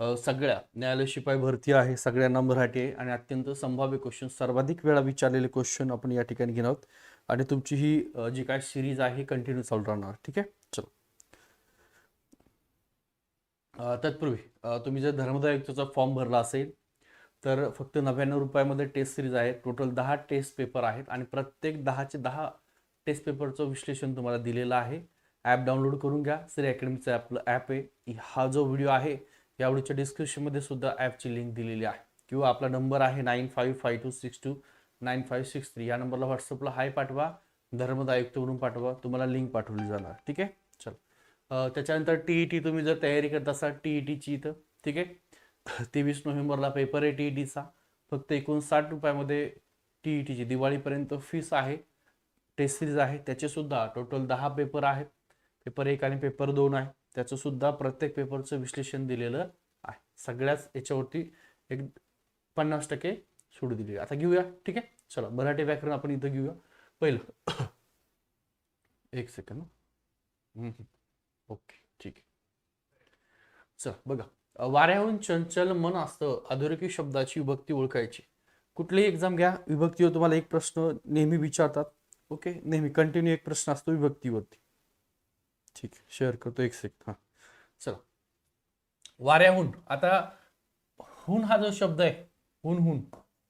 सगळ्या न्यायालय शिपाई भरती आहे सगळ्यांना मराठी आहे आणि अत्यंत संभाव्य क्वेश्चन सर्वाधिक वेळा विचारलेले क्वेश्चन आपण या ठिकाणी घेणार आहोत. आणि तुमची ही जी काय सिरीज आहे कंटिन्यू चालू राहणार. ठीक आहे? चलो. तत्पूर्वी तुम्ही जर धर्मदायुक्तचा फॉर्म भरला असेल तर फक्त नव्याण्णव रुपयामध्ये टेस्ट सिरीज आहे. टोटल दहा टेस्ट पेपर आहेत आणि प्रत्येक दहाचे दहा टेस्ट पेपरचं विश्लेषण तुम्हाला दिलेलं आहे. ॲप डाउनलोड करून घ्या. श्री अकॅडमीचं ॲप ॲप आहे. हा जो व्हिडिओ आहे या व्हिडिओच्या डिस्क्रिप्शनमध्ये सुद्धा ॲपची लिंक दिलेली आहे. किंवा आपला नंबर आहे nine five five two six two nine five six three या नंबरला व्हॉट्सअपला हाय पाठवा. धर्मदा पाठवा. तुम्हाला लिंक पाठवली जाणार. ठीक आहे? चल. त्याच्यानंतर टी ई टी तुम्ही जर तयारी करत असाल टी ई टीची इथं. ठीक आहे? तेवीस नोव्हेंबरला पेपर आहे टी ई टीचा फक्त एकोणसाठ रुपयामध्ये टी ई टीची दिवाळीपर्यंत फीस आहे. टेस्ट सिरीज आहे. त्याचेसुद्धा टोटल दहा पेपर आहेत. पेपर एक आणि पेपर दोन आहे. त्याचं सुद्धा प्रत्येक पेपरचं विश्लेषण दिलेलं आहे. सगळ्याच याच्यावरती एक पन्नास टक्के सूट दिली आता घेऊया. ठीक आहे? चला मराठी व्याकरण आपण इथं घेऊया. पहिलं. एक सेकंद ओके ठीक आहे. चल बघा. वाऱ्याहून चंचल मन असतं अधोरेखी शब्दाची विभक्ती ओळखायची. कुठलीही एक्झाम घ्या विभक्तीवर तुम्हाला एक प्रश्न नेहमी विचारतात. ओके नेहमी कंटिन्यू एक प्रश्न असतो विभक्तीवरती. ठीक. आहे शेअर करतो एक सेकंड हां. चला. वाऱ्याहून. आता हुन हा जो शब्द आहे हुन हुन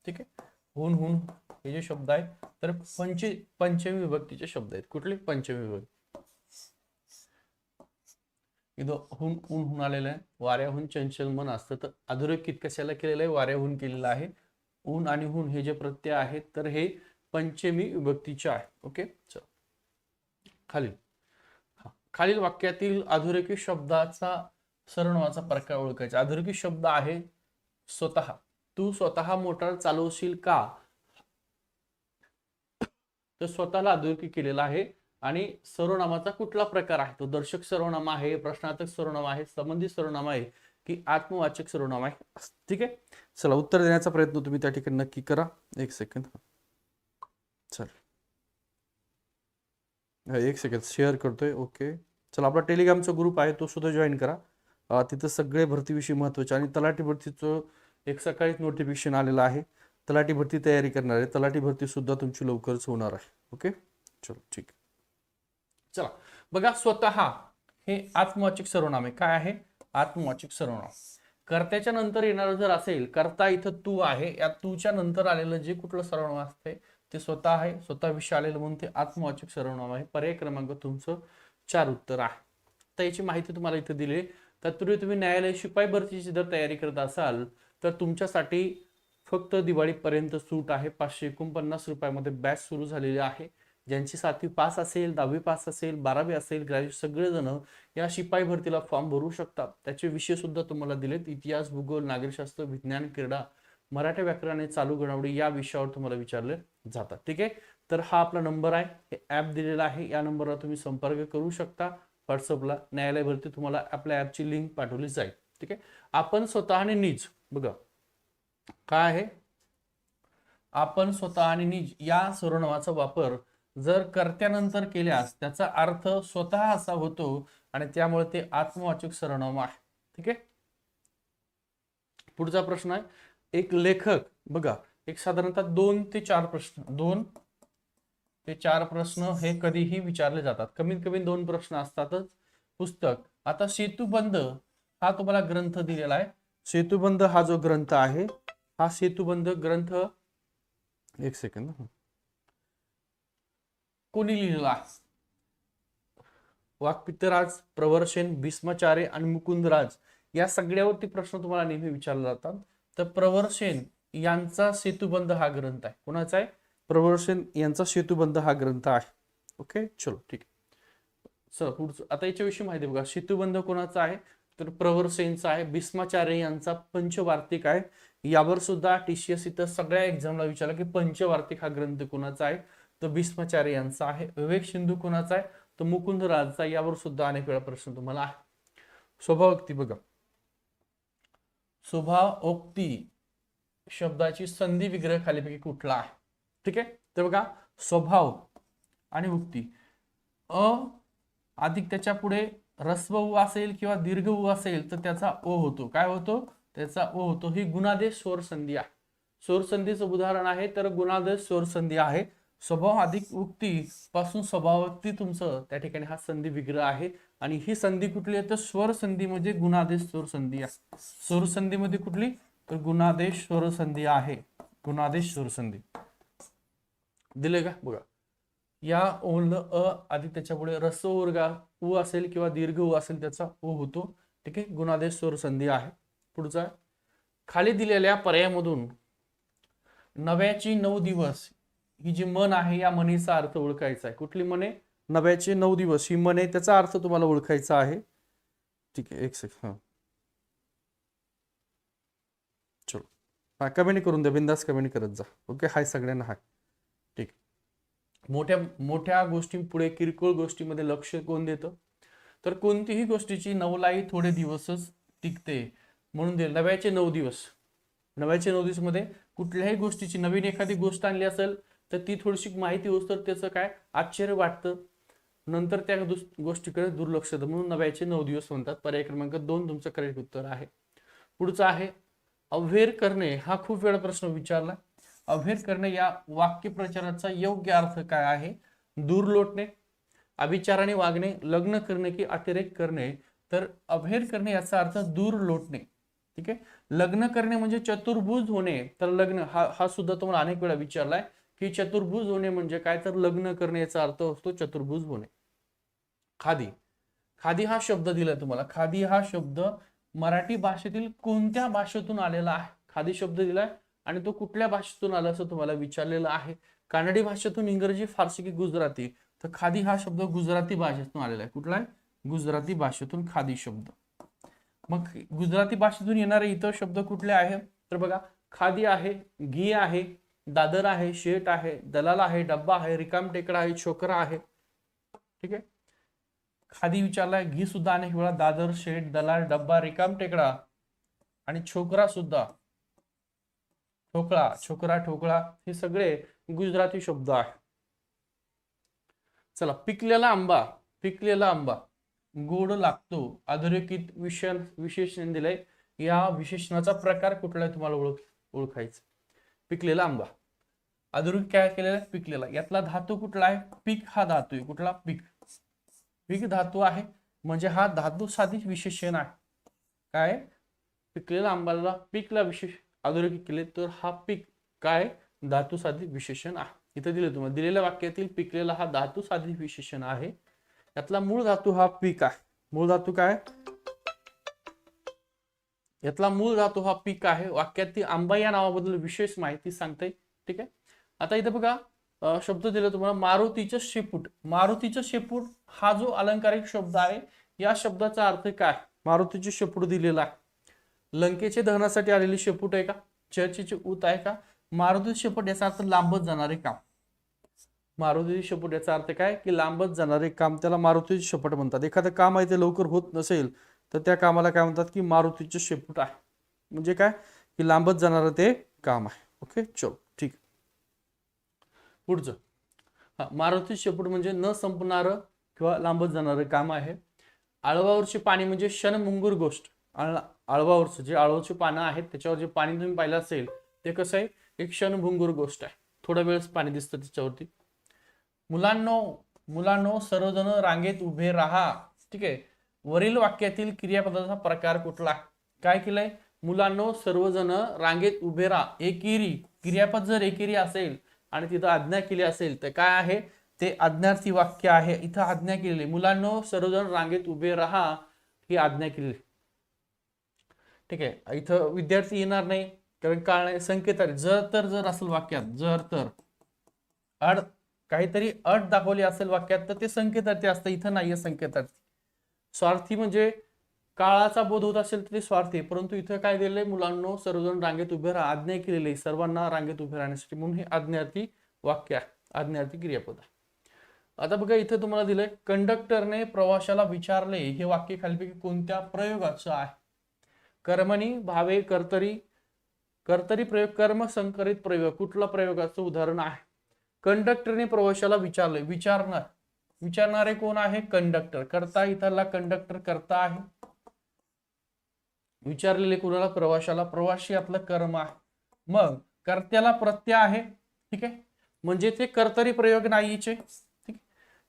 ठीक आहे? हुन हुन हे जे शब्द आहेत तर पंच पंचमी विभक्तीचे शब्द आहेत. कुठले? पंचमी विभक्ती. इथं हुन ऊन हुन आलेलं आहे. वाऱ्याहून चंचल मन असतं. तर अधोरेखित कशाला केलेलं आहे? वाऱ्याहून केलेलं आहे. ऊन आणि हुन हे जे प्रत्यय आहेत तर हे पंचमी विभक्तीचे आहे. ओके? चल. खाली. खालील वाक्यातील अधोरेखित शब्दाचा सरनामाचा प्रकार ओळखायचा? अधोरेखित शब्द आहे स्वतः. तू स्वतः मोटार चालवशील का? तर स्वतःला अधोरेखित केलेला आहे आणि सर्वनामाचा कुठला प्रकार आहे? तो दर्शक सर्वनामा आहे प्रश्नार्थक सर्वनामा आहे संबंधित सर्वनामा आहे की आत्मवाचक सर्वनाम आहे? ठीक आहे? चला उत्तर देण्याचा प्रयत्न तुम्ही त्या ठिकाणी नक्की करा. एक सेकंद चल. एक सेकंद शेअर करतोय. ओके चला आपला टेलिग्रामचा ग्रुप आहे तो सुद्धा जॉईन करा. तिथं सगळे भरतीविषयी महत्त्वाचे आणि तलाठी भरतीचं एक सकाळीच नोटिफिकेशन आलेलं आहे. तलाठी भरती तयारी करणार आहे. तलाठी भरती सुद्धा तुमची लवकरच होणार आहे. ओके चलो ठीक. चला बघा स्वतः हे आत्मवाचक सर्वनाम आहे काय आहे? आत्मवाचक सर्वनाम. कर्त्याच्या नंतर येणार जर असेल कर्ता इथं तू आहे या तूच्या नंतर आलेलं जे कुठलं सर्वनाम असते ते स्वतः आहे स्वतः विषय आलेलं म्हणून ते आत्मवाचक सर्वनाम आहे. पर्याय क्रमांक तुमचं चार उत्तर आहे. तर याची माहिती तुम्हाला इथं दिली. तत्पूर्वी तुम्ही न्यायालय शिपाई भरतीची जर तयारी करत असाल तर तुमच्यासाठी फक्त दिवाळीपर्यंत सूट आहे. पाचशे एकोणपन्नास रुपयामध्ये बॅच सुरू झालेली आहे. ज्यांची सातवी पास असेल दहावी पास असेल बारावी असेल ग्रॅज्युएट सगळेजण या शिपाई भरतीला फॉर्म भरू शकतात. त्याचे विषय सुद्धा तुम्हाला दिलेत. इतिहास भूगोल नागरिकशास्त्र विज्ञान क्रीडा मराठी व्याकरण आणि चालू घडामोडी या विषयावर तुम्हाला विचारले जातात. ठीक आहे? तर हा आपला नंबर आहे. हे ॲप दिलेला आहे. या नंबरला तुम्ही संपर्क करू शकता. व्हॉट्सअपला न्यायालय भरती तुम्हाला आपल्या ॲपची लिंक पाठवली जाईल. ठीक आहे? आपण स्वतःने नीज. बघा. काय आहे? आपण स्वतः आणि निज या सर्वनामाचा वापर जर कर्त्यानंतर केल्यास त्याचा अर्थ स्वतः असा होतो आणि त्यामुळे ते आत्मवाचक सर्वनाम आहे. ठीक आहे? पुढचा प्रश्न आहे. एक लेखक. बघा. एक साधारणतः दोन ते चार प्रश्न. दोन ते चार प्रश्न हे कधीही विचारले जातात. कमीत कमी दोन प्रश्न असतातच. पुस्तक. आता सेतुबंध हा तुम्हाला ग्रंथ दिलेला आहे. सेतुबंध हा जो ग्रंथ आहे हा सेतुबंध ग्रंथ एक सेकंद कोणी लिहिलेला वाक्पितराज प्रवर्षेन प्रवर्षण भीष्माचार्य आणि मुकुंदराज या सगळ्यावरती प्रश्न तुम्हाला नेहमी विचारले जातात. तर प्रवर्षेन यांचा सेतुबंध हा ग्रंथ आहे. कोणाचा आहे? प्रवर्षण यांचा सेतुबंध हा ग्रंथ आहे. ओके चलो ठीक आहे. चला पुढचं आता याच्याविषयी माहिती बघा. सेतुबंध कोणाचा आहे? तर प्रवर सेनचा आहे. भीष्माचार्य यांचा पंचवार्तिक आहे. यावर सुद्धा टीसीएस इथं सगळ्या एक्झामला विचारलं की पंचवार्तिक हा ग्रंथ कोणाचा आहे? तर भीष्माचार्य यांचा आहे. विवेक सिंधू कोणाचा आहे? तर मुकुंद राजचा यावर सुद्धा अनेक वेळा प्रश्न तुम्हाला आहे. स्वभावोक्ती बघा. स्वभावोक्ती शब्दाची संधी विग्रह खालीपैकी कुठला आहे? ठीक आहे? तर बघा स्वभाव आणि उक्ती. अ अधिक त्याच्या पुढे रस्व उ असेल किंवा दीर्घ उ असेल तर त्याचा ओ होतो. काय होतो? त्याचा ओ होतो. ही गुणादेश स्वर संधी आहे. स्वर संधीचं उदाहरण आहे तर गुणादेश स्वर संधी आहे. स्वभाव अधिक उक्ती पासून स्वभावती तुमचं त्या ठिकाणी हा संधी विग्रह आहे. आणि ही संधी कुठली आहे? तर स्वर संधी म्हणजे गुणादेश स्वर संधी आहे. स्वर संधीमध्ये कुठली? तर गुणादेश स्वर संधी आहे. गुणादेश स्वर संधी. दिले का? बघा. या ओल अ आधी त्याच्यामुळे पुढे उ असेल किंवा दीर्घ उ असेल त्याचा उ होतो. ठीक आहे? गुणादेश स्वर संधी आहे. पुढचा खाली दिलेल्या पर्यायामधून नव्याची नऊ दिवस ही जी मन आहे या मनीचा अर्थ ओळखायचा आहे. कुठली मने नव्याचे नऊ दिवस. ही मन आहे त्याचा अर्थ तुम्हाला ओळखायचा आहे. ठीक आहे. एक सेकंड हा. चलो. हा कमेंट करून द्या. बिंदास कमेंट करत जा. ओके? हाय सगळ्यांना हाय. मोठ्या मोठ्या गोष्टींपुढे किरकोळ गोष्टीमध्ये लक्ष कोण देतं? तर कोणतीही गोष्टीची नवलाई थोडे दिवसच टिकते. म्हणून दे नव्याचे नऊ दिवस. नव्याचे नऊ दिवसमध्ये कुठल्याही गोष्टीची नवीन एखादी गोष्ट आणली असेल तर ती थोडीशी माहिती होत तर त्याचं काय? आश्चर्य वाटतं. नंतर त्या दुस- गोष्टीकडे दुर्लक्ष होतं. म्हणून नव्याचे नऊ दिवस म्हणतात. पर्याय क्रमांक दोन तुमचं करेक्ट उत्तर आहे. पुढचं आहे अवेअर करणे हा खूप वेळा प्रश्न विचारला. अव्हेर करणे या वाक्यप्रचाराचा योग्य अर्थ काय आहे? दूर लोटणे अभिचाराने वागणे लग्न करणे की अतिरेक करणे तर अभेर करणे याचा अर्थ दूर लोटणे. ठीक आहे? लग्न करणे म्हणजे चतुर्भुज होणे तर लग्न हा हा सुद्धा तुम्हाला अनेक वेळा विचारलाय की चतुर्भुज होणे म्हणजे काय? तर लग्न करणे याचा अर्थ असतो चतुर्भुज होणे. खादी. खादी हा शब्द दिलाय तुम्हाला. खादी हा शब्द मराठी भाषेतील कोणत्या भाषेतून आलेला आहे? खादी शब्द दिलाय आणि तो कुठल्या भाषेतून आला असं तुम्हाला विचारलेलं आहे? कानडी भाषेतून इंग्रजी फारसी की गुजराती? तर खादी हा शब्द गुजराती भाषेतून आलेला आहे. कुठला आहे? गुजराती भाषेतून खादी शब्द. मग गुजराती भाषेतून येणारे इतर शब्द कुठले आहे तर बघा खादी आहे घी आहे दादर आहे शेट आहे दलाल आहे डब्बा आहे रिकाम टेकडा आहे छोकरा आहे. ठीक आहे? खादी विचारलाय घी सुद्धा अनेक वेळा दादर शेट दलाल डब्बा रिकाम टेकडा आणि छोकरा सुद्धा. ठोकळा छोकरा ठोकळा हे सगळे गुजराती शब्द आहे चला पिकलेला आंबा पिकलेला आंबा. गोड लागतो अधोरेखित विशेषण विशेषण दिलंय. या विशेषणाचा प्रकार कुठला आहे तुम्हाला ओळख ओळखायचा? पिकलेला आंबा. अधोरेखित काय केलेला आहे? पिकलेला. यातला धातू कुठला आहे? पीक हा धातू आहे. कुठला? पीक. पीक धातू आहे. म्हणजे हा धातू साधी विशेषण आहे. काय? पिकलेला आंबाला पीकला विशेष अधोरेखित केले तर हा पीक काय? धातू साधित विशेषण आहे. इथं दिलं तुम्हाला. दिलेल्या वाक्यातील पिकलेला हा धातू साधित विशेषण आहे. यातला मूळ धातू हा पीक आहे. मूळ धातू काय? यातला मूळ धातू हा पीक आहे. वाक्यातील आंबा या नावाबद्दल विशेष माहिती सांगते ठीक आहे? आता इथं बघा शब्द दिला तुम्हाला. मारुतीचं शेपूट. मारुतीचं शेपूट हा जो अलंकारिक शब्द आहे या शब्दाचा अर्थ काय? मारुतीचे शेपूट दिलेला आहे. लंकेचे दहनासाठी आलेली शेपूट आहे का? चर्चेचे ऊत आहे का? मारुती शेपूट याचा अर्थ लांबत जाणारे काम. मारुती शेपूट याचा अर्थ काय? की लांबत जाणारे काम त्याला मारुतीचे शेपूट म्हणतात. एखादं काम आहे ते लवकर होत नसेल तर त्या कामाला काय म्हणतात की मारुतीचे शेपूट आहे. म्हणजे काय? की लांबत जाणारं ते काम आहे. ओके? चलो ठीक. पुढचं. हा मारुती शेपूट म्हणजे न संपणारं किंवा लांबत जाणारं काम आहे. आळवावरचे पाणी म्हणजे क्षणमुंगूर गोष्ट. आळ आळवावरचं जे आळवाची पानं आहेत त्याच्यावर जे पाणी तुम्ही पाहिलं असेल ते कसं आहे? एक क्षणभंगूर गोष्ट आहे. थोडा वेळच पाणी दिसतं त्याच्यावरती. मुलांनो मुलांनो सर्वजण रांगेत उभे राहा. ठीक आहे? वरील वाक्यातील क्रियापदाचा प्रकार कुठला? काय केलंय? मुलांनो सर्वजण रांगेत उभे राहा. एकेरी. क्रियापद जर एकेरी असेल आणि तिथं आज्ञा केली असेल तर काय आहे? ते आज्ञार्थी वाक्य आहे. इथं आज्ञा केलेली मुलांनो सर्वजण रांगेत उभे राहा. ही आज्ञा केलेली ठीक आहे. इथं विद्यार्थी येणार नाही कारण काय संकेत आले जर तर जर असेल वाक्यात जर तर. अड काहीतरी अट दाखवली असेल वाक्यात तर ते संकेतार्थी असतं. इथं नाहीये संकेतार्थी. स्वार्थी म्हणजे काळाचा बोध होत असेल तर ते स्वार्थी परंतु इथं काय दिलंय मुलांनो? सर्वजण रांगेत उभे राहा. आज्ञा केलेली आहे. सर्वांना रांगेत उभे राहण्यासाठी. म्हणून हे आज्ञार्थी वाक्य आहे. आज्ञार्थी क्रियापद आहे. आता बघा इथं तुम्हाला दिलंय कंडक्टरने प्रवाशाला विचारले हे वाक्य खालीपैकी कोणत्या प्रयोगाचं आहे? कर्मणी भावे कर्तरी कर्तरी प्रयोग कर्म संकरित प्रयोग कुठला प्रयोगाचं उदाहरण आहे? कंडक्टरने प्रवाशाला विचारले विचारणार. विचारणारे कोण आहे? कंडक्टर. करता इथला कंडक्टर करता आहे. विचारलेले कुणाला? प्रवाशाला. प्रवाशी आपलं कर्म आहे. मग कर्त्याला प्रत्यय आहे. ठीक आहे? म्हणजे ते कर्तरी प्रयोग नाहीचे ठीक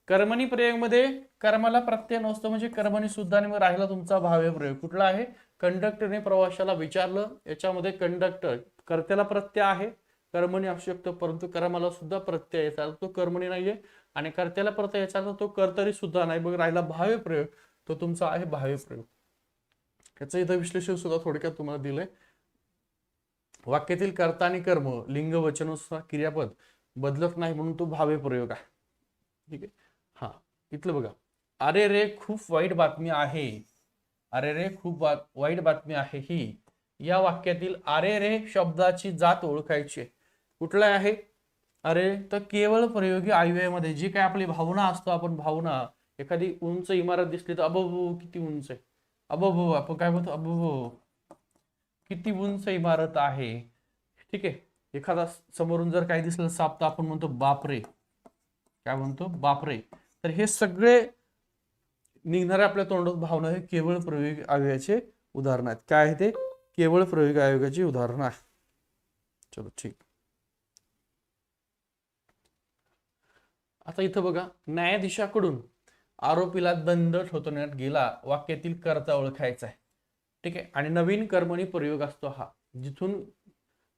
कर्मणी प्रयोगमध्ये कर्माला प्रत्यय नसतो. म्हणजे कर्मणी सुद्धा मग राहिला तुमचा भाव्य प्रयोग. कुठला आहे? कंडक्टरने प्रवाशाला विचारलं याच्यामध्ये कंडक्टर कर्त्याला प्रत्यय आहे? कर्मणी असू शकतो परंतु कर्माला सुद्धा प्रत्यय याचा तो कर्मणी नाहीये आणि कर्त्याला प्रत्यय याचा अर्थ तो कर्तरी सुद्धा नाही. बघ राहिला भाव्य प्रयोग तो तुमचा आहे भाव्य प्रयोग. याचं इथं विश्लेषण सुद्धा थोडक्यात तुम्हाला दिलंय. वाक्यातील कर्ता आणि कर्म लिंग वचनुसार क्रियापद बदलत नाही म्हणून तो भाव्य प्रयोग आहे. ठीक आहे? हा इथलं बघा. अरे रे खूप वाईट बातमी आहे. अरे रे खूप वाईट बातमी आहे ही. या वाक्यातील अरे रे शब्दाची जात ओळखायची आहे. कुठला आहे? अरे तर केवळ प्रयोगी आयव्ययमध्ये जी काय आपली भावना असतो आपण भावना एखादी उंच इमारत दिसली तर अबो किती उंच आहे? अबो आपण काय म्हणतो? अबो किती उंच इमारत आहे? ठीक आहे. एखादा समोरून जर काही दिसलं साप तर आपण म्हणतो बापरे. काय म्हणतो? बापरे. तर हे सगळे निघणाऱ्या आपल्या तोंडात भावना हे केवळ प्रयोग आयोगाचे उदाहरण आहेत. काय आहे ते? केवळ प्रयोग आयोगाची उदाहरण आहे. चलो ठीक. आता इथं बघा न्यायाधीशाकडून आरोपीला दंड ठोतवण्यात गेला वाक्यातील कर्ता ओळखायचा आहे. ठीक आहे? आणि नवीन कर्मणी प्रयोग असतो हा. जिथून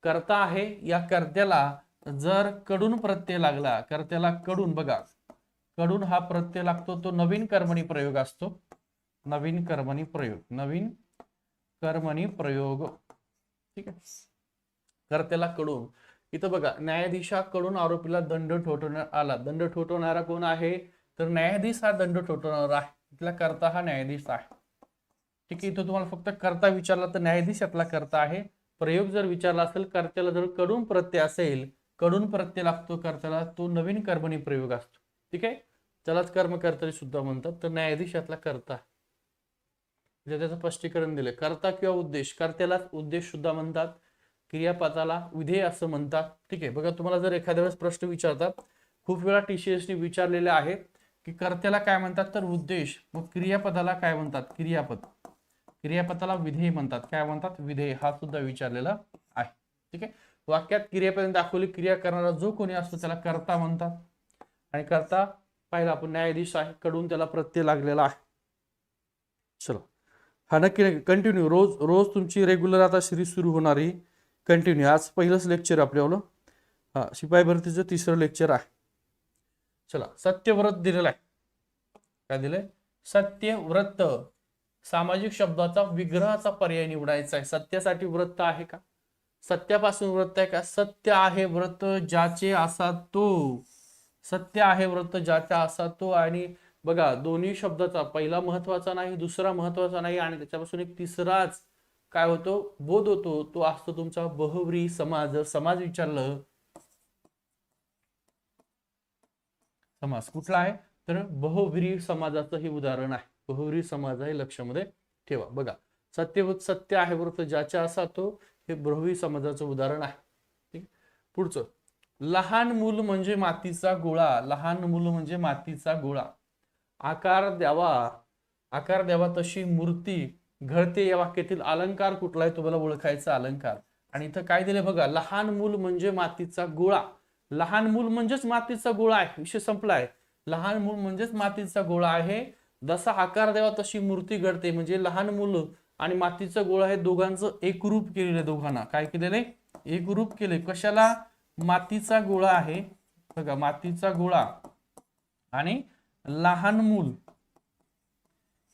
कर्ता आहे या कर्त्याला जर कडून प्रत्यय लागला कर्त्याला कडून बघा कडून हा प्रत्यय लागतो तो नवीन कर्मणी प्रयोग असतो. नवीन कर्मणी प्रयोग नवीन कर्मणी प्रयोग. ठीक आहे? कर्त्याला कडून. इथं बघा न्यायाधीशाकडून आरोपीला दंड ठोठवण्यात आला. दंड ठोठवणारा कोण आहे? तर न्यायाधीश हा दंड ठोठवणारा आहे. इथला कर्ता हा न्यायाधीश आहे. ठीक आहे इथं तुम्हाला फक्त कर्ता विचारला तर न्यायाधीश यातला कर्ता आहे. प्रयोग जर विचारला असेल कर्त्याला जर कडून प्रत्यय असेल कडून प्रत्यय लागतो कर्त्याला तो नवीन कर्मणी प्रयोग असतो. ठीक आहे? त्यालाच कर्मकर्तरी सुद्धा म्हणतात तर न्यायाधीश यातला कर्ता. आहे. त्याचं स्पष्टीकरण दिलं कर्ता किंवा उद्देश कर्त्यालाच उद्देश सुद्धा म्हणतात क्रियापदाला विधेय असं म्हणतात. ठीक आहे बघा तुम्हाला जर एखाद्या वेळेस प्रश्न विचारतात खूप वेळा टीसीएसने विचारलेले आहे की कर्त्याला काय म्हणतात तर उद्देश मग क्रियापदाला काय म्हणतात क्रियापद. क्रियापदाला विधेय म्हणतात. काय म्हणतात? विधेय हा सुद्धा विचारलेला आहे. ठीक आहे? वाक्यात क्रियापदाने दाखवली क्रिया करणारा जो कोणी असतो त्याला कर्ता म्हणतात. आणि कर्ता पाहिला आपण न्यायाधीश आहे कडून त्याला प्रत्यय लागलेला आहे. चला. हा नक्की कंटिन्यू रोज रोज तुमची रेग्युलर आता सिरीज सुरू होणारी कंटिन्यू आज पहिलंच लेक्चर आपल्याला हा शिपाई भरतीचं तिसरं लेक्चर आहे. चला. सत्यव्रत दिलेलं आहे. काय दिलंय? सत्यव्रत. सामाजिक शब्दाचा विग्रहाचा पर्याय निवडायचा आहे. सत्यासाठी व्रत आहे का? सत्यापासून व्रत आहे का? सत्य आहे व्रत ज्याचे असा तो. सत्य आहे व्रत ज्याचा असा तो आणि बघा दोन्ही शब्दाचा पहिला महत्त्वाचा नाही दुसरा महत्त्वाचा नाही आणि त्याच्यापासून एक तिसराच काय होतो? बोध होतो. तो असतो तुमचा बहुव्री समाज. समाज विचारलं. समाज कुठला आहे? तर बहुव्री समाजाचं हे उदाहरण आहे. बहुव्री समाज हे लक्षामध्ये ठेवा. बघा सत्यवत सत्य आहे व्रत ज्याच्या असा तो हे बहुवी समाजाचं उदाहरण आहे. ठीक? पुढचं. लहान मूल म्हणजे मातीचा गोळा लहान मूल म्हणजे मातीचा गोळा. आकार द्यावा आकार द्यावा तशी मूर्ती घडते या वाक्यातील अलंकार कुठला आहे तुम्हाला ओळखायचा अलंकार. आणि इथं काय दिले बघा लहान मूल म्हणजे मातीचा गोळा. लहान मूल म्हणजेच मातीचा गोळा आहे विषय संपलाय लहान मूल म्हणजेच मातीचा गोळा आहे. जसा आकार द्यावा तशी मूर्ती घडते. म्हणजे लहान मूल आणि मातीचा गोळा हे दोघांचं एकरूप केलेलं आहे दोघांना. काय केलेलं आहे? एकरूप केले कशाला? मातीचा गोळा आहे. बघा मातीचा गोळा आणि लहान मूल.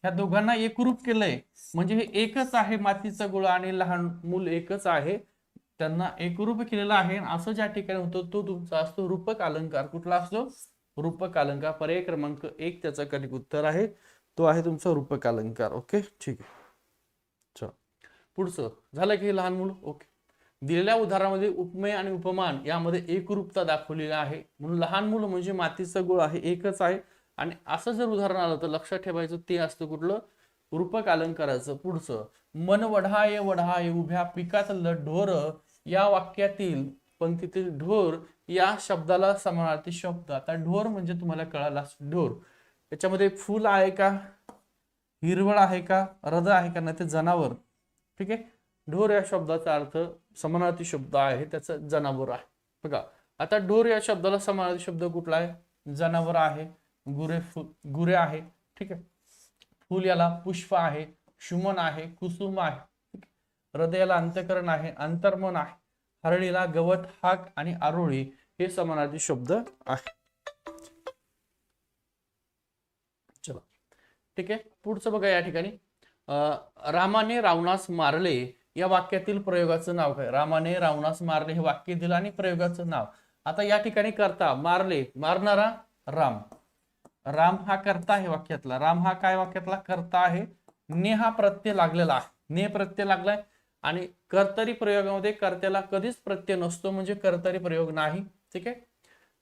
ह्या दोघांना एकरूप केलंय. म्हणजे हे एकच आहे मातीचा गोळा आणि लहान मूल एकच आहे. त्यांना एकरूप केलेला आहे. असं ज्या ठिकाणी होतो तो तुमचा असतो रूपक अलंकार. कुठला असतो? रूपक अलंकार. पर्याय क्रमांक एक त्याचा कनिक उत्तर आहे. तो आहे तुमचा रूपक अलंकार. ओके? ठीक आहे. पुढचं. झालं की लहान मूल? ओके. दिलेल्या उदाहरणामध्ये उपमेय आणि उपमान यामध्ये एकरूपता दाखवलेली आहे. म्हणून लहान मुलं म्हणजे मातीचं गोळ आहे एकच आहे. आणि असं जर उदाहरण आलं तर लक्षात ठेवायचं ते असतं कुठलं? रूपक अलंकाराचं पुढचं. मन वढाय वढाय उभ्या पिकातलं ढोर या वाक्यातील पंक्तीतील ढोर या शब्दाला समानार्थी शब्द. आता ढोर म्हणजे तुम्हाला कळाला ढोर. याच्यामध्ये फुल आहे का? हिरवळ आहे का? रद आहे का? नाही ते जनावर. ठीक आहे? ढोर या शब्दाचा अर्थ समानार्थी शब्द आहे त्याचं जनावर आहे. बघा आता ढोर या शब्दाला समानार्थी शब्द कुठला आहे? जनावर आहे गुरे फु गुरे आहे ठीक आहे? फुल याला पुष्प आहे शुमन आहे कुसुम आहे हृदयाला अंतकरण आहे अंतर्मन आहे. हरळीला गवत हाक आणि आरोळी हे समानार्थी शब्द आहे. चला ठीक आहे? पुढचं बघा या ठिकाणी. रामाने रावणास मारले या वाक्यातील प्रयोगाचं नाव काय? रामाने रावणास मारले हे वाक्य दिलं आणि प्रयोगाचं नाव. आता या ठिकाणी करता मारले मारणारा राम. राम हा करता आहे वाक्यातला. राम हा काय वाक्यातला? करता आहे. ने हा प्रत्यय लागलेला आहे. ने प्रत्यय लागलाय. आणि कर्तरी प्रयोगामध्ये कर्त्याला कधीच प्रत्यय नसतो म्हणजे कर्तरी प्रयोग नाही. ठीक आहे?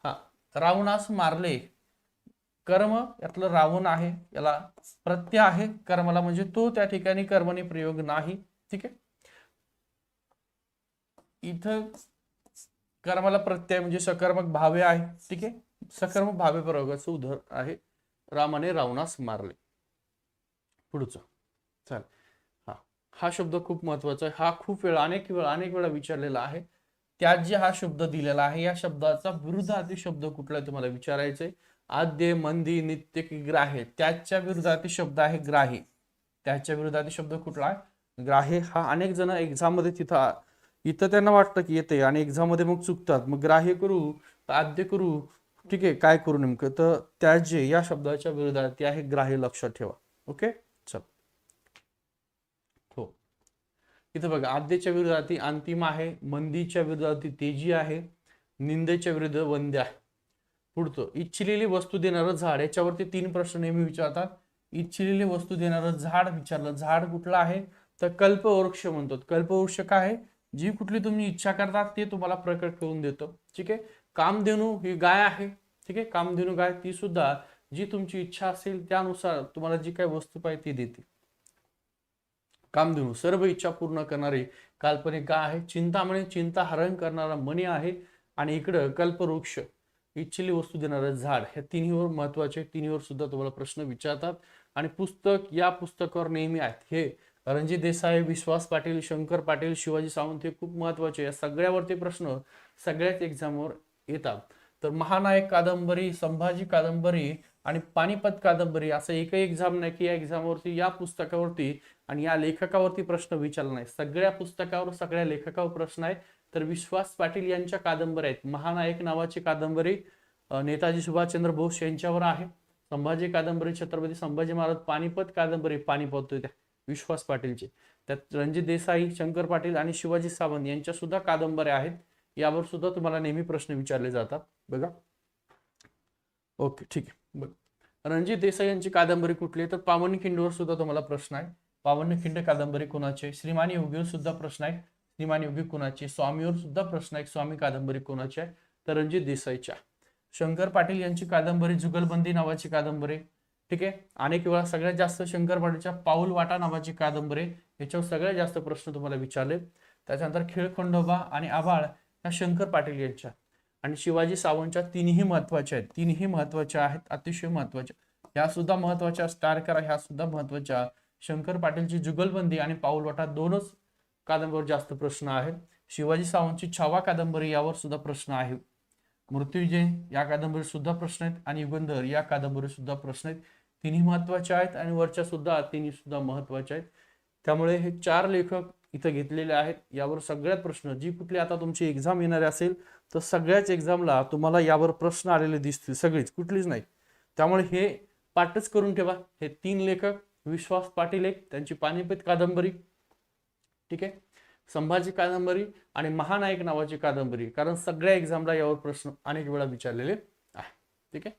हा. रावणास मारले. कर्म यातलं रावण आहे. याला प्रत्यय आहे. कर्माला म्हणजे तो त्या ठिकाणी कर्मणी प्रयोग नाही. ठीक आहे? इथं कर्माला प्रत्यय म्हणजे सकर्मक भावे आहे. ठीक आहे? सकर्मक भावे प्रयोगाचं उदाहरण आहे. रामाने रावणास मारले. पुढचं. चालेल हा. हा शब्द खूप महत्त्वाचा आहे. हा खूप वेळा अनेक वेळा अनेक वेळा विचारलेला आहे. त्यात जे हा शब्द दिलेला आहे या शब्दाचा विरुद्धार्थी शब्द कुठला आहे तुम्हाला विचारायचंय? आद्य मंदी नित्य की ग्राह्य त्याच्या विरुद्धार्थी शब्द आहे ग्राही. त्याच्या विरुद्धार्थी शब्द कुठला आहे? ग्राह्य हा अनेक जण एक्झाममध्ये तिथं इथं त्यांना वाटतं की येते आणि एक्झाममध्ये मग चुकतात. मग ग्राह्य करू आद्य करू ठीक आहे काय करू नेमकं? तर त्याजे या शब्दाच्या विरुद्धार्थी आहे ग्राह्य लक्षात ठेवा. ओके? चल. हो. इथं बघा आद्यच्या विरोधात अंतिम आहे मंदीच्या विरोधात तेजी आहे निंदेच्या विरुद्ध वंद्य आहे. पुढचं इच्छिलेली वस्तू देणारं झाड. याच्यावरती तीन प्रश्न नेहमी विचारतात. इच्छिलेली वस्तू देणारं झाड विचारलं झाड कुठलं आहे? तर कल्पवृक्ष म्हणतो कल्पवृक्ष काय आहे? जी कुठली तुम्ही इच्छा करतात ते तुम्हाला प्रकट करून देतो. ठीक आहे? कामधेनू ही गाय आहे. ठीक आहे? कामधेनू गाय ती सुद्धा जी तुमची इच्छा असेल त्यानुसार तुम्हाला जी काही वस्तू पाहिजे ती देते. कामधेनू सर्व इच्छा पूर्ण करणारी काल्पनिक गाय आहे. चिंतामणी चिंता हरण करणारा मणी आहे. आणि इकडं कल्पवृक्ष इच्छिली वस्तू देणारं झाड हे तिन्हीवर महत्त्वाचे तिन्हीवर सुद्धा तुम्हाला प्रश्न विचारतात. आणि पुस्तक या पुस्तकावर नेहमी आहेत. हे रणजित देसाई विश्वास पाटील शंकर पाटील शिवाजी सावंत हे खूप महत्त्वाचे या सगळ्यावरती प्रश्न सगळ्याच एक्झामवर येतात. तर महानायक कादंबरी संभाजी कादंबरी आणि पानिपत कादंबरी असं एकही एक्झाम नाही की या एक्झामवरती या पुस्तकावरती आणि या लेखकावरती प्रश्न विचारला नाही. सगळ्या पुस्तकावर सगळ्या लेखकावर प्रश्न आहे तर विश्वास पाटील यांच्या कादंबऱ्या आहेत. महानायक नावाची कादंबरी नेताजी सुभाषचंद्र बोस यांच्यावर आहे. संभाजी कादंबरी छत्रपती संभाजी महाराज पानिपत कादंबरी पानिपत होत्या. विश्वास पाटीलचे. त्यात रणजित देसाई शंकर पाटील आणि शिवाजी सावंत यांच्या सुद्धा कादंबऱ्या आहेत. यावर सुद्धा तुम्हाला नेहमी प्रश्न विचारले जातात. बघा. ओके ठीक आहे. बघ. रणजित देसाई यांची कादंबरी कुठली आहे? तर पावनखिंडवर सुद्धा तुम्हाला प्रश्न आहे. पावनखिंड कादंबरी कोणाची आहे? श्रीमान योगीवर सुद्धा प्रश्न आहे. श्रीमान योगी कोणाची आहे? स्वामीवर सुद्धा प्रश्न आहे. स्वामी कादंबरी कोणाची आहे? तर रणजित देसाईच्या. शंकर पाटील यांची कादंबरी जुगलबंदी नावाची कादंबरी. ठीक आहे? अनेक वेळा सगळ्यात जास्त शंकर पाटीलच्या पाऊल वाटा नावाची कादंबरी याच्यावर सगळ्यात जास्त प्रश्न तुम्हाला विचारले. त्याच्यानंतर खेळखंडोबा आणि आभाळ ह्या शंकर पाटील यांच्या आणि शिवाजी सावंतच्या तिन्ही महत्त्वाच्या आहेत. तिन्ही महत्त्वाच्या आहेत अतिशय महत्त्वाच्या ह्या सुद्धा महत्त्वाच्या स्टार करा ह्या सुद्धा महत्त्वाच्या शंकर पाटीलची जुगलबंदी आणि पाऊलवाटा दोनच कादंबरीवर जास्त प्रश्न आहेत. शिवाजी सावंतची छावा कादंबरी यावर सुद्धा प्रश्न आहे मृत्युंजय या कादंबरीत सुद्धा प्रश्न आहेत आणि युगंधर या कादंबरीत सुद्धा प्रश्न आहेत. तिन्ही महत्त्वाच्या आहेत आणि वरच्या सुद्धा तिन्ही सुद्धा महत्त्वाच्या आहेत. त्यामुळे हे चार लेखक इथं घेतलेले आहेत. यावर सगळ्यात प्रश्न जी कुठली आता तुमची एक्झाम येणारी असेल तर सगळ्याच एक्झामला तुम्हाला यावर प्रश्न आलेले दिसतील सगळीच कुठलीच नाही. त्यामुळे हे पाठच करून ठेवा. हे तीन लेखक विश्वास पाटील एक त्यांची पानिपत कादंबरी. ठीक आहे? संभाजी कादंबरी आणि महानायक नावाची कादंबरी कारण सगळ्या एक्झामला यावर प्रश्न अनेक वेळा विचारलेले आहे ठीक आहे?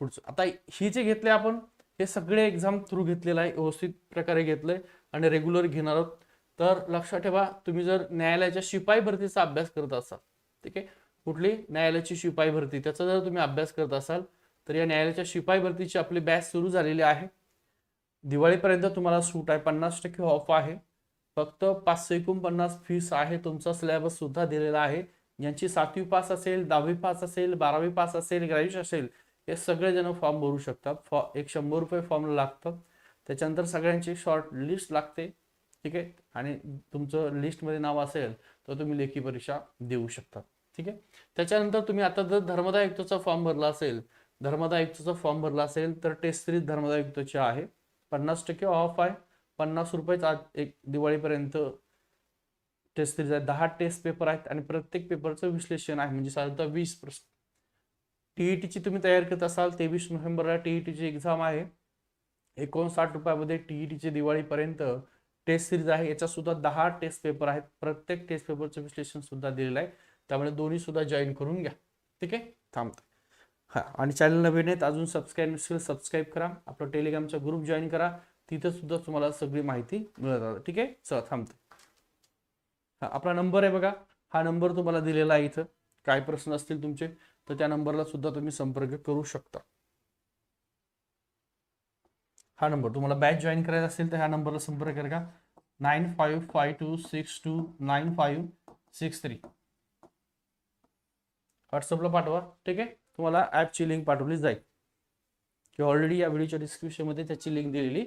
पुढचं आता ही जे घेतले आपण हे सगळे एक्झाम थ्रू घेतलेलं आहे व्यवस्थित प्रकारे घेतलंय आणि रेग्युलर घेणार आहोत. तर लक्षात ठेवा तुम्ही जर न्यायालयाच्या शिपाई भरतीचा अभ्यास करत असाल ठीक आहे? कुठली? न्यायालयाची शिपाई भरती. त्याचा जर तुम्ही अभ्यास करत असाल तर या न्यायालयाच्या शिपाई भरतीची आपली बॅच सुरू झालेली आहे. दिवाळीपर्यंत तुम्हाला सूट आहे पन्नास टक्के ऑफ आहे. फक्त पाचशे एकोणपन्नास फीस आहे तुमचा सिलेबस सुद्धा दिलेला आहे. ज्यांची सातवी पास असेल दहावी पास असेल बारावी पास असेल ग्रॅज्युएशन असेल हे सगळेजण फॉर्म भरू शकतात. फॉ एक शंभर रुपये फॉर्मला लागतं. त्याच्यानंतर सगळ्यांची शॉर्ट लिस्ट लागते. ठीक आहे? आणि तुमचं लिस्टमध्ये नाव असेल तर तुम्ही लेखी परीक्षा देऊ शकता. ठीक आहे? त्याच्यानंतर तुम्ही आता जर धर्मदा आयुक्ताचा फॉर्म भरला असेल धर्मदाय आयुक्ताचा फॉर्म भरला असेल तर टेस्ट सिरीज धर्मदा आयुक्ताची आहे. पन्नास टक्के ऑफ आहे. पन्नास रुपयेच आज एक दिवाळीपर्यंत टेस्ट सिरीज आहे दहा टेस्ट पेपर आहेत आणि प्रत्येक पेपरचं विश्लेषण आहे. म्हणजे साधारणतः वीस प्रश्न. टीईटीची तुम्ही तयार करत असाल तेवीस नोव्हेंबरला टीईटीची एक्झाम आहे. एकोणसाठ रुपयामध्ये टीईटीची दिवाळीपर्यंत टेस्ट सिरीज आहे. याच्यात सुद्धा दहा टेस्ट पेपर आहेत. प्रत्येक टेस्ट पेपरचं विश्लेषण सुद्धा दिलेलं आहे. त्यामुळे दोन्ही सुद्धा जॉईन करून घ्या. ठीक आहे? थांबतं. हा. आणि चॅनल नवीन आहेत अजून सबस्क्राईब नसेल सबस्क्राईब करा. आपला टेलिग्रामचा ग्रुप जॉईन करा. तिथे सुद्धा तुम्हाला सगळी माहिती मिळत राहते ठीक आहे? चला थांबते. हा आपला नंबर आहे बघा. हा नंबर तुम्हाला दिलेला आहे इथं. काय प्रश्न असतील तुमचे तर त्या नंबरला सुद्धा तुम्ही संपर्क करू शकता. हा नंबर तुम्हाला बॅच जॉईन करायचा असेल तर ह्या नंबरला संपर्क करा. Nine five five two six two nine five six three. व्हॉट्सअपला पाठवा. ठीक आहे? तुम्हाला ॲपची लिंक पाठवली जाईल. किंवा ऑलरेडी या व्हिडिओच्या डिस्क्रिप्शनमध्ये त्याची लिंक दिलेली